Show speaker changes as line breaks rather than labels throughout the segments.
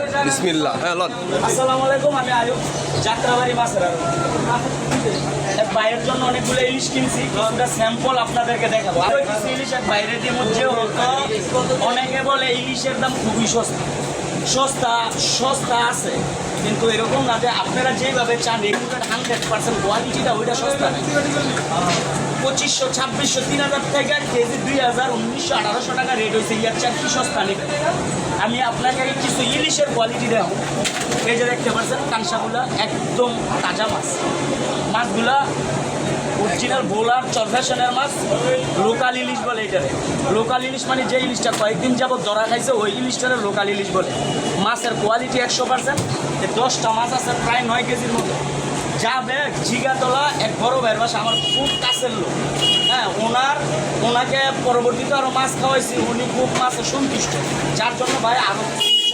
বিসমিল্লাহ হ্যাঁ লন।
আসসালামু আলাইকুম, আমি আয়ুব, যাত্রাবাড়ি মাছের বাইরের জন্য অনেকগুলো ইলিশ কিনছি কিছুটা স্যাম্পল আপনাদেরকে দেখাবো। আর কিছু ইলিশ বাইরের দিয়ে মধ্যে হতো অনেকে বলে ইলিশের দাম খুবই সস্তা। সস্তা সস্তা আছে। কিন্তু এরকম না যে আপনারা যেভাবে চান এগুলোর হান্ড্রেড পার্সেন্ট কোয়ালিটিটা ওইটা সস্তা নেই। পঁচিশশো, ছাব্বিশশো, তিন হাজার থেকে কেজি দুই হাজার, উনিশশো, আঠারোশো টাকা রেট হয়েছে। ইয়ার চার কি সস্তা নেবে আমি আপনাকে কিছু ইলিশের কোয়ালিটি দেবো এই যে দেখতে পাচ্ছেন, কাঁসাগুলা একদম তাজা মাছ। মাছগুলা অরিজিনাল বোলার চরফেশনের মাছ লোকাল ইলিশ বলে এটারে। লোকাল ইলিশ মানে যে ইলিশটা কয়েকদিন যাবত ধরা খাইছে, ওই ইলিশটারে লোকাল ইলিশ বলে। মাছের কোয়ালিটি একশো পার্সেন্ট দশটা মাছ আছে প্রায় নয় কেজির মতো। যাবে জিগাতলা, এক বড় ভাইয়ের বাসা, আমার খুব কাছের লোক। হ্যাঁ ওনার, ওনাকে পরবর্তীতে আরও মাছ খাওয়াইছি, উনি খুব মাছে সন্তুষ্ট। যার জন্য ভাই আরও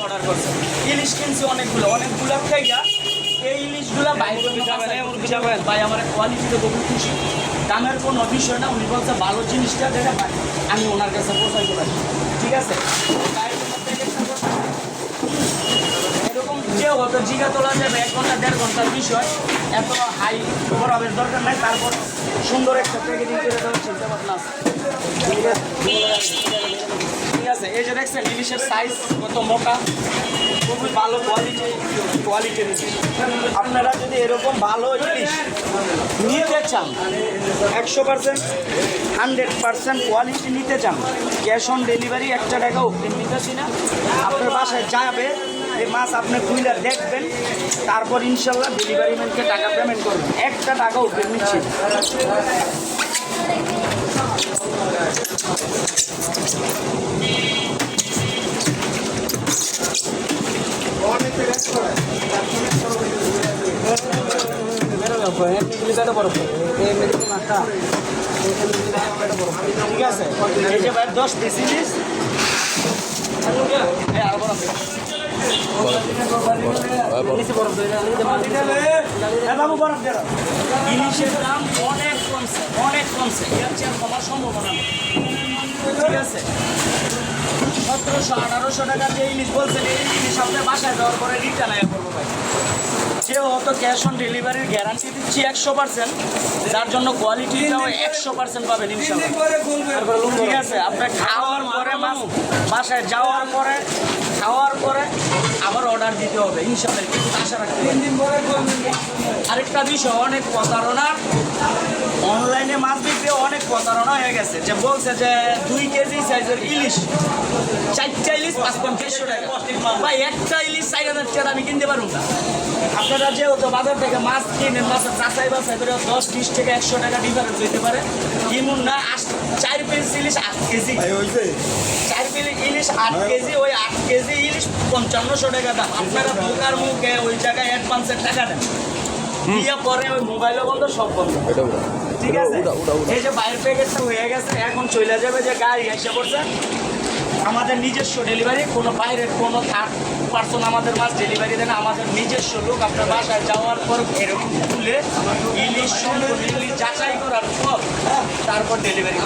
অর্ডার করছে। ইলিশ কিনছি অনেকগুলো অনেকগুলো থেকে এই ইলিশগুলো বাইরে ভাই আমার কোয়ালিটিতে খুব খুশি। দামের কোনো বিষয় না উনি বলছে ভালো জিনিসটা যেটা পাই আমি ওনার কাছে পৌঁছাইতে পারি। ঠিক আছে? এরকম যে হতো জিগা তোলা যাবে এক ঘণ্টা দেড় ঘণ্টার বিষয়। এত হাই বরাবের দরকার নাই তারপর সুন্দর একটা প্যাকেজিং করে দেওয়ার চিন্তা ভাবনা ঠিক আছে? ঠিক আছে এই যে দেখছেন ইলিশের সাইজ কত মোটা। খুবই ভালো কোয়ালিটি কোয়ালিটির আপনারা যদি এরকম ভালো ইলিশ নিতে চান, একশো পার্সেন্ট হান্ড্রেড পার্সেন্ট কোয়ালিটি নিতে চান ক্যাশ অন ডেলিভারি একটা টাকা অগ্রিম নিতেছি না। আপনার বাসায় যাবে, এই মাছ আপনি খুইলা দেখবেন, তারপর ইনশাল্লাহ ডেলিভারি ম্যানকে টাকা পেমেন্ট করবেন। একটা টাকা অগ্রিম নিচ্ছি ঠিক আছে ভাই দশ পিস ইলিশ ইলিশের দাম অনেক কমছে অনেক কমছে এর চেয়ে কমার সম্ভাবনা। ঠিক আছে সতেরোশো আঠারোশো টাকা যে ইলিশ বলছেন, এই ইলিশ আপনার বাসায় দেওয়ার পরে রিটার্ন আয়া করব ভাই যেহেতু ক্যাশ অন ডেলিভারির গ্যারান্টি দিচ্ছি একশো পার্সেন্ট যার জন্য কোয়ালিটিটাও একশো পার্সেন্ট পাবেন ইনশাল্লাহ ঠিক আছে। আপনার খাওয়ার পরে বাসায় যাওয়ার পরে খাওয়ার পরে আবার অর্ডার দিতে হবে ইনশাল্লাহ কিন্তু আশা রাখতে আরেকটা বিষয় অনেক প্রতারণা। অনলাইনে মাছ বিক্রি অনেক প্রতারণা হয়ে গেছে যে বলছে যে দুই কেজি সাইজের ইলিশ চারটা ইলিশ পাঁচ পঞ্চাশশো টাকা। ভাই একটা ইলিশ চার হাজার টাকা আমি কিনতে পারব না। আপনারা যেহেতু বাজার থেকে মাছ কিনেন মাছের চাষাই বাছাই করে দশ বিশ থেকে একশো টাকা ডিফারেন্স হইতে পারে। কিনুন না চার পিস ইলিশ আট কেজি। চার পিস ইলিশ আট কেজি ওই আট কেজি ইলিশ পঞ্চান্নশো টাকা দাম। আপনারা দোকার মুখে ওই জায়গায় অ্যাডভান্সের টাকা দেন। দিয়ে পরে ওই মোবাইলও বন্ধ সব বন্ধ। ঠিক আছে। এই যে বাইরের প্যাকেটটা হয়ে গেছে এখন চলে যাবে যে গাড়ি এসে পড়ছে। আমাদের নিজস্ব ডেলিভারি কোনো বাইরের কোনো থার্ড পার্সন আমাদের মাছ ডেলিভারি দেন আমাদের নিজস্ব লোক আপনার বাসায় যাওয়ার পর এরকম তুলে ইলিশ ইলিশ যাচাই করার পর তারপর ডেলিভারি